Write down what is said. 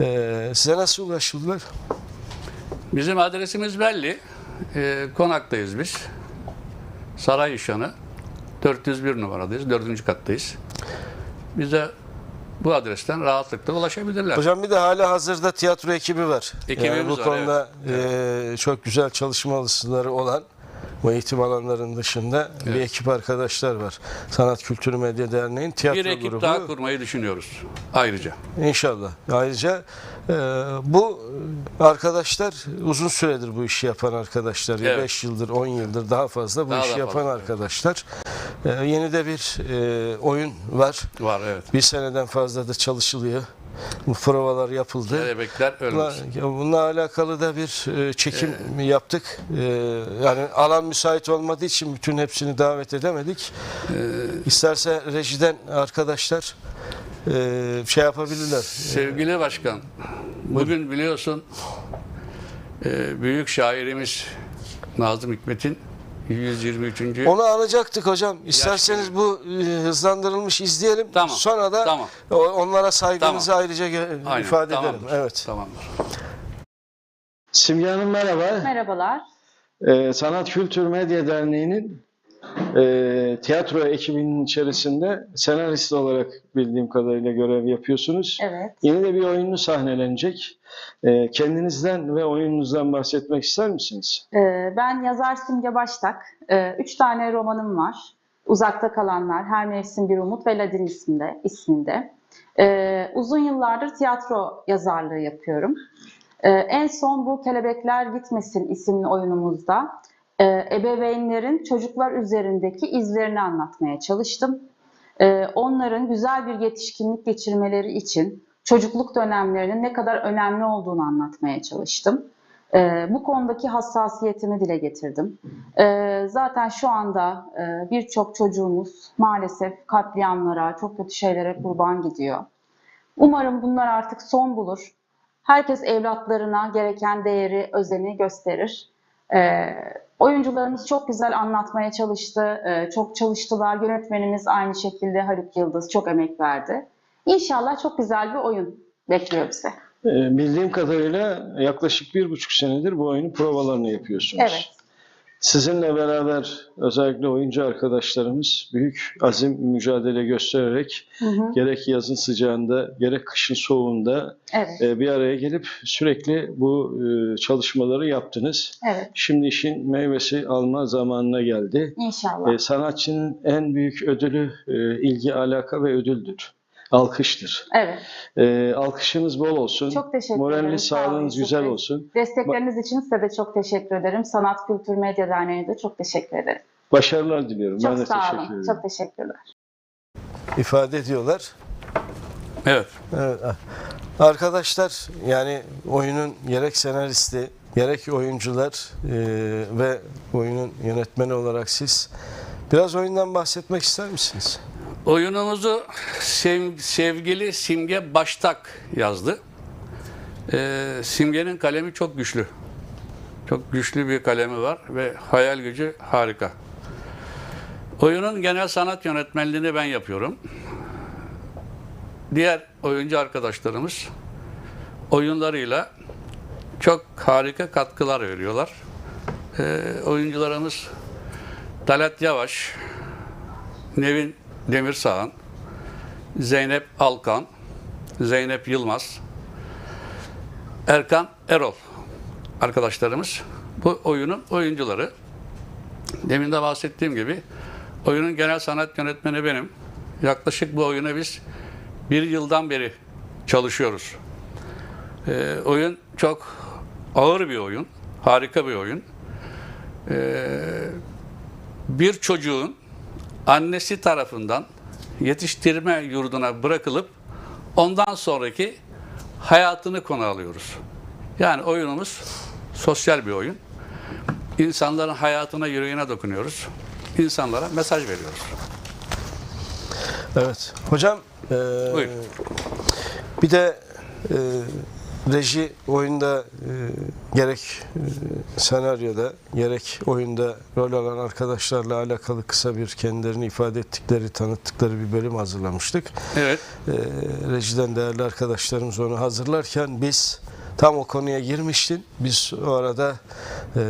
Ee, size nasıl ulaşıldılar? Bizim adresimiz belli. Ee, konaktayız biz. Saray İşanı. 401 numaradayız. 4. kattayız. Bize bu adresten rahatlıkla ulaşabilirler. Hocam bir de hala hazırda tiyatro ekibi var. Ekibimiz yani bu var, konuda e, çok güzel çalışma alışıları olan bu eğitim alanlarının dışında bir ekip arkadaşlar var. Sanat Kültürü Medya Derneği'nin tiyatro bir ekip grubu. daha kurmayı düşünüyoruz ayrıca. İnşallah. Ayrıca e, bu arkadaşlar uzun süredir bu işi yapan arkadaşlar. Evet. 5 yıldır, 10 yıldır daha fazla bu Daha işi da yapan fazla. arkadaşlar. E, yeni de bir e, oyun var. Var evet. Bir seneden fazladır çalışılıyor. Provalar yapıldı. Kelebekler ölmez. bununla alakalı da bir e, çekim yaptık. E, yani alan müsait olmadığı için bütün hepsini davet edemedik. İsterse rejiden arkadaşlar e, şey yapabilirler. Sevgili başkan, bugün biliyorsun büyük şairimiz Nazım Hikmet'in 123. Onu anacaktık hocam. İsterseniz bu e, hızlandırılmış izleyelim. Tamam, Sonra da tamam. onlara saygımızı Tamam. ayrıca Aynen, ifade tamamdır, edelim. Evet. Tamamdır. Simge Hanım merhaba. Merhabalar. Ee, Sanat Kültür Medya Derneği'nin e, tiyatro ekibinin içerisinde senarist olarak bildiğim kadarıyla görev yapıyorsunuz. Evet. Yeni de bir oyunun sahnelenecek. Ee, kendinizden ve oyununuzdan bahsetmek ister misiniz? Ee, ben yazar Simge Baştak. Ee, üç tane romanım var. Uzakta Kalanlar, Her Mevsim Bir Umut ve Ladin isminde. isminde. Ee, uzun yıllardır tiyatro yazarlığı yapıyorum. Ee, en son bu Kelebekler Gitmesin isimli oyunumuzda e, ebeveynlerin çocuklar üzerindeki izlerini anlatmaya çalıştım. Ee, onların güzel bir yetişkinlik geçirmeleri için çocukluk dönemlerinin ne kadar önemli olduğunu anlatmaya çalıştım. Ee, bu konudaki hassasiyetimi dile getirdim. Ee, zaten şu anda e, birçok çocuğumuz maalesef katliamlara, çok kötü şeylere kurban gidiyor. Umarım bunlar artık son bulur. Herkes evlatlarına gereken değeri, özeni gösterir. Ee, oyuncularımız çok güzel anlatmaya çalıştı, ee, çok çalıştılar. Yönetmenimiz aynı şekilde Haluk Yıldız çok emek verdi. İnşallah çok güzel bir oyun bekliyor bize. Ee, Bildiğim kadarıyla yaklaşık bir buçuk senedir bu oyunun provalarını yapıyorsunuz. Evet. Sizinle beraber özellikle oyuncu arkadaşlarımız büyük azim, mücadele göstererek Hı hı. gerek yazın sıcağında gerek kışın soğuğunda Evet. e, bir araya gelip sürekli bu e, çalışmaları yaptınız. Evet. Şimdi işin meyvesi alma zamanına geldi. İnşallah. E, Sanatçının en büyük ödülü e, ilgi, alaka ve ödüldür. Alkıştır. Evet. E, alkışınız bol olsun. Çok teşekkür ederim. Moraliniz, Sağ olun, sağlığınız güzel olsun. Destekleriniz için size de çok teşekkür ederim. Sanat Kültür Medya Derneği'ne de çok teşekkür ederim. Başarılar diliyorum. Çok ben de sağ teşekkür olun. ederim. Çok teşekkürler. ifade ediyorlar. Evet. Evet. Arkadaşlar yani oyunun gerek senaristi gerek oyuncular e, ve oyunun yönetmeni olarak siz biraz oyundan bahsetmek ister misiniz? Oyunumuzu sev- sevgili Simge Baştak yazdı. Ee, Simge'nin kalemi çok güçlü. Çok güçlü bir kalemi var ve hayal gücü harika. Oyunun genel sanat yönetmenliğini ben yapıyorum. Diğer oyuncu arkadaşlarımız oyunlarıyla çok harika katkılar veriyorlar. Ee, oyuncularımız Talat Yavaş, Nevin Demirsağan, Zeynep Alkan, Zeynep Yılmaz, Erkan Erol arkadaşlarımız bu oyunun oyuncuları. Demin de bahsettiğim gibi oyunun genel sanat yönetmeni benim. Yaklaşık bu oyuna biz bir yıldan beri çalışıyoruz. Ee, oyun çok ağır bir oyun, harika bir oyun. Ee, bir çocuğun annesi tarafından yetiştirme yurduna bırakılıp ondan sonraki hayatını konu alıyoruz. Yani oyunumuz sosyal bir oyun. İnsanların hayatına, yüreğine dokunuyoruz. İnsanlara mesaj veriyoruz. Evet. Hocam e, Buyurun. bir de e, reji oyunda e, gerek e, senaryoda gerek oyunda rol alan arkadaşlarla alakalı kısa bir kendilerini ifade ettikleri, tanıttıkları bir bölüm hazırlamıştık. Evet. E, rejiden değerli arkadaşlarımız onu hazırlarken biz tam o konuya girmiştin. Biz o arada e,